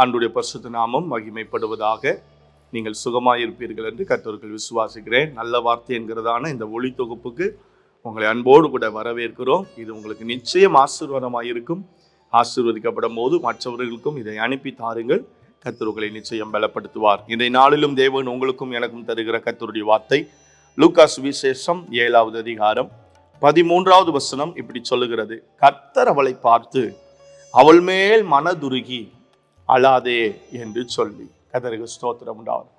ஆண்டுடைய பரிசுத்த நாமம் மகிமைப்படுவதாக நீங்கள் சுகமாயிருப்பீர்கள் என்று கத்தோர்கள் விசுவாசிக்கிறேன். நல்ல வார்த்தை என்கிறதான இந்த ஒளி தொகுப்புக்கு உங்களை அன்போடு கூட வரவேற்கிறோம். இது உங்களுக்கு நிச்சயம் ஆசீர்வாதமாக இருக்கும் ஆசீர்வதிக்கப்படும் போது மற்றவர்களுக்கும் இதை அனுப்பி தாருங்கள். கத்தர்களை நிச்சயம் பலப்படுத்துவார். இதை நாளிலும் தேவன் உங்களுக்கும் எனக்கும் தருகிற கத்தருடைய வார்த்தை. லூகாஸ் விசேஷம் ஏழாவது அதிகாரம் பதிமூன்றாவது வசனம் இப்படி சொல்லுகிறது. கர்த்தர் அவளை பார்த்து அவள் மேல் மனதுருகி அழாதே என்று சொல்லி கதருக்கு ஸ்தோத்திரம் உண்டாவது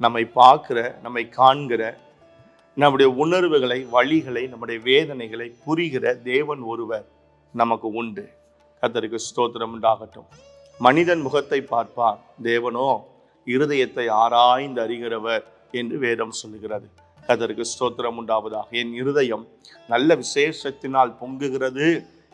நம்மை பார்க்குற நம்மை காண்கிற நம்முடைய உணர்வுகளை வழிகளை நம்முடைய வேதனைகளை புரிகிற தேவன் ஒருவர் நமக்கு உண்டு. கத்தருக்கு ஸ்தோத்திரம் உண்டாகட்டும். மனிதன் முகத்தை பார்ப்பார் தேவனோ இருதயத்தை ஆராய்ந்து அறிகிறவர் என்று வேதம் சொல்லுகிறது. கதருக்கு ஸ்தோத்திரம் உண்டாவதாக. என் இருதயம் நல்ல விசேஷத்தினால் பொங்குகிறது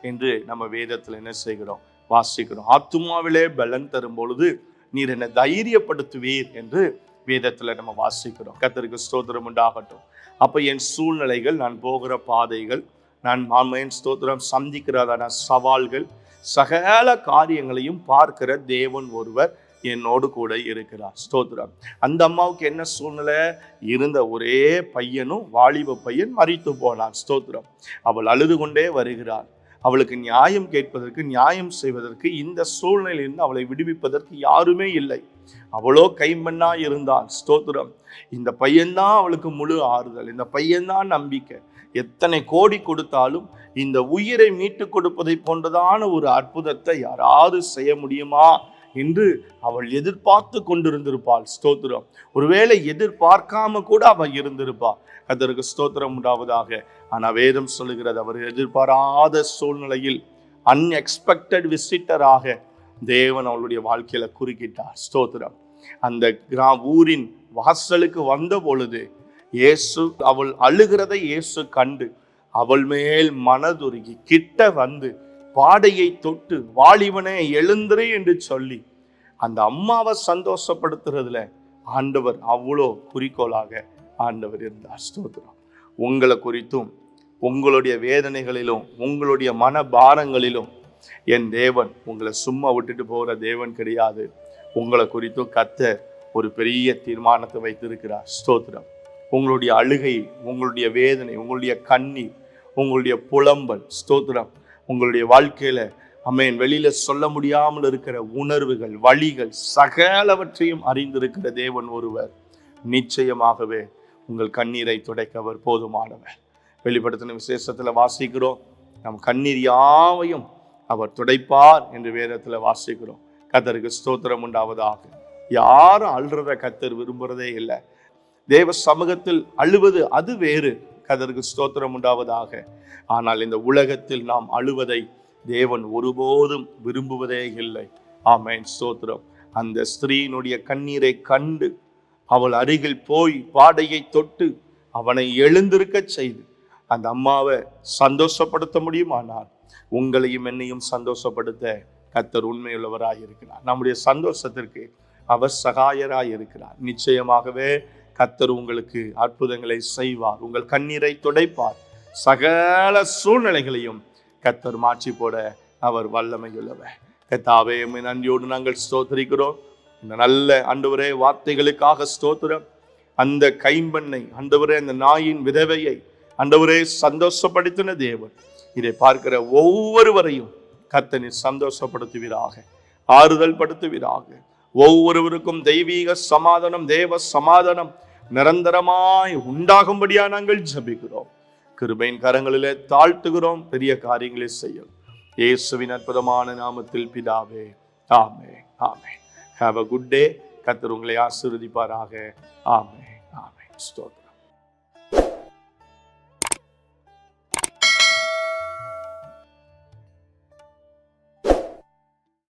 என்று நம்ம வேதத்தில் என்ன செய்கிறோம்? வாசிக்கிறோம். ஆத்துமாவிலே பலன் தரும் பொழுது நீர் என்னை தைரியப்படுத்துவீர் என்று வேதத்தில் நம்ம வாசிக்கிறோம். கத்தருக்கு ஸ்தோத்திரம் உண்டாகட்டும். அப்போ என் சூழ்நிலைகள் நான் போகிற பாதைகள் நான் மாமையின் ஸ்தோத்திரம் சந்திக்கிறதான சவால்கள் சகல காரியங்களையும் பார்க்கிற தேவன் ஒருவர் என்னோடு கூட இருக்கிறார். ஸ்தோத்திரம். அந்த அம்மாவுக்கு என்ன சூழ்நிலை? இருந்த ஒரே பையனும் வாலிப பையன் மறித்து போனான். ஸ்தோத்திரம். அவள் அழுது கொண்டே வருகிறாள். அவளுக்கு நியாயம் கேட்பதற்கு நியாயம் செய்வதற்கு இந்த சூழ்நிலையிலிருந்து அவளை விடுவிப்பதற்கு யாருமே இல்லை. அவளோ கைமண்ணா இருந்தாள் ஸ்தோத்திரம். இந்த பையன்தான் அவளுக்கு முழு ஆறுதல். இந்த பையன்தான் நம்பிக்கை. எத்தனை கோடி கொடுத்தாலும் இந்த உயிரை மீட்டு கொடுப்பதை போன்றதான ஒரு அற்புதத்தை யாராவது செய்ய முடியுமா? என்று அவள் எதிர்பார்த்து கொண்டிருந்திருப்பாள். ஸ்தோத்திரம். ஒருவேளை எதிர்பார்க்காம கூட அவள் இருந்திருப்பாள் அதற்கு ஸ்தோத்திரம் உண்டாவதாக. ஆனால் வேதம் சொல்லுகிறது அவர் எதிர்பாராத சூழ்நிலையில் அன்எக்ஸ்பெக்டட் விசிட்டராக தேவன் அவளுடைய வாழ்க்கையில குறுக்கிட்டார். ஸ்தோத்திரம். அந்த கிரா ஊரின் வாசலுக்கு வந்த பொழுது இயேசு அவள் அழுகிறதை இயேசு கண்டு அவள் மேல் மனதுருகி கிட்ட வந்து பாடையை தொட்டு வாலிபனே எழுந்திரு என்று சொல்லி அந்த அம்மாவை சந்தோஷப்படுத்துறதுல ஆண்டவர் அவ்வளோ குறிக்கோளாக ஆண்டவர் இருந்தார். ஸ்தோத்திரம். உங்களை குறித்தும் உங்களுடைய வேதனைகளிலும் உங்களுடைய மன பாரங்களிலும் என் தேவன் உங்களை சும்மா விட்டுட்டு போகிற தேவன் கிடையாது. உங்களை குறித்தும் கத்த ஒரு பெரிய தீர்மானத்தை வைத்திருக்கிறார். ஸ்தோத்திரம். உங்களுடைய அழுகை உங்களுடைய வேதனை உங்களுடைய கண்ணீர் உங்களுடைய புலம்பல் ஸ்தோத்திரம். உங்களுடைய வாழ்க்கையில அமேன் வெளியில சொல்ல முடியாமல் இருக்கிற உணர்வுகள் வழிகள் சகலவற்றையும் அறிந்திருக்கிற தேவன் ஒருவர். நிச்சயமாகவே உங்கள் கண்ணீரை துடைக்க அவர் போதுமானவர். வெளிப்படுத்தின விசேஷத்துல வாசிக்கிறோம். நம் கண்ணீர் யாவையும் அவர் துடைப்பார் என்று வேதத்துல வாசிக்கிறோம். கத்தருக்கு ஸ்தோத்திரம் உண்டாவதாக. யாரும் அழுறத கத்தர் விரும்புறதே இல்லை. தேவ சமூகத்தில் அழுவது அது வேறு. கதற்கு ஸ்தோத்திரம் உண்டாவதாக. ஆனால் இந்த உலகத்தில் நாம் அழுவதை தேவன் ஒருபோதும் விரும்புவதே இல்லை. ஆமேன். ஸ்தோத்திரம். அந்த ஸ்திரீனுடைய கண்ணீரை கண்டு அவள் அருகில் போய் பாடையை தொட்டு அவனை எழுந்திருக்க செய்து அந்த அம்மாவை சந்தோஷப்படுத்த முடியுமானால் உங்களையும் என்னையும் சந்தோஷப்படுத்த கத்தர் உண்மையுள்ளவராக இருக்கிறார் நம்முடைய சந்தோஷத்திற்கு அவர் சகாயராக இருக்கிறார் நிச்சயமாகவே கத்தர் உங்களுக்கு அற்புதங்களை செய்வார் உங்கள் கண்ணீரை துடைப்பார். சகல சூழ்நிலைகளையும் கத்தர் மாற்றி போட அவர் வல்லமையுள்ளவர். கத்தாவே நன்றியோடு நாங்கள் ஸ்தோத்தரிக்கிறோம். இந்த நல்ல ஆண்டவரே வார்த்தைகளுக்காக ஸ்தோத்திரம். அந்த கைம்பெண்ணை ஆண்டவரே அந்த நாயின் விதவையை ஆண்டவரே சந்தோஷப்படுத்தின தேவன். இதை பார்க்கிற ஒவ்வொருவரையும் கத்தனை சந்தோஷப்படுத்துவீராக ஆறுதல் படுத்துவீராக ஒவ்வொருவருக்கும் தெய்வீக சமாதானம் தேவ சமாதானம் நிரந்தரமாய் உண்டாகும்படியா நாங்கள் ஜபிக்கிறோம். கிருபையின் கரங்களிலே தாழ்த்துகிறோம். பெரிய காரியங்களை செய்யும். இயேசுவின் அற்புதமான நாமத்தில் பிதாவே ஆமே ஆமே ஹாவ் அ குட் டே கத்தர் உங்களை ஆசீர்வதிப்பாராக. ஆமே ஆமே ஸ்தோத்திரம்.